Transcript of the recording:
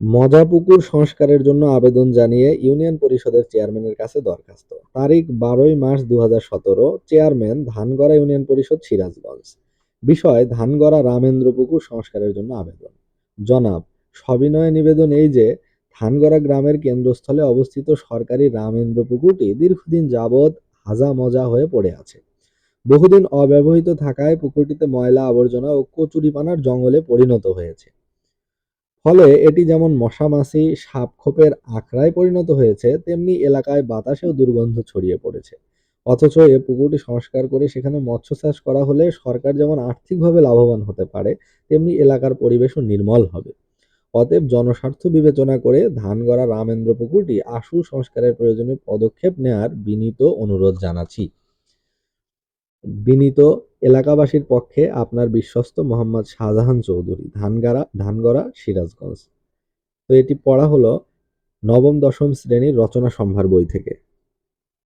মজাপুকুর সংস্কারের জন্য আবেদন জানিয়ে ইউনিয়ন পরিষদের চেয়ারম্যানের কাছে দরখাস্ত। তারিখ বারোই মার্চ দু চেয়ারম্যান ধানগড়া ইউনিয়ন পরিষদ সিরাজগঞ্জ। বিষয়, ধানগড়া রামেন্দ্র পুকুর সংস্কারের জন্য আবেদন। জনাব, সবিনয় নিবেদন এই যে, ধানগড়া গ্রামের কেন্দ্রস্থলে অবস্থিত সরকারি রামেন্দ্র পুকুরটি দীর্ঘদিন যাবৎ হাজা মজা হয়ে পড়ে আছে। বহুদিন অব্যবহৃত থাকায় পুকুরটিতে ময়লা আবর্জনা ও কচুরিপানার জঙ্গলে পরিণত হয়েছে। ফলে এটি যেমন মশামাছি, সাপখোপের আখড়ায় পরিণত হয়েছে, তেমনি এলাকায় বাতাসেও দুর্গন্ধ ছড়িয়ে পড়েছে। অথচ এ পুকুরটি সংস্কার করে সেখানে মৎস্য চাষ করা হলে সরকার যেমন আর্থিকভাবে লাভবান হতে পারে, তেমনি এলাকার পরিবেশও নির্মল হবে। অতএব জনস্বার্থ বিবেচনা করে ধানগড়া রামেন্দ্র পুকুরটি আশু সংস্কারের প্রয়োজনীয় পদক্ষেপ নেয়ার বিনীত অনুরোধ জানাচ্ছি। বিনীত এলাকাবাসীর পক্ষে আপনার বিশ্বস্ত মোহাম্মদ শাহজাহান চৌধুরী, ধানগাড়া, ধানগড়া, সিরাজগঞ্জ। তো এটি পড়া হলো নবম, দশম শ্রেণির রচনা সম্ভার বই থেকে।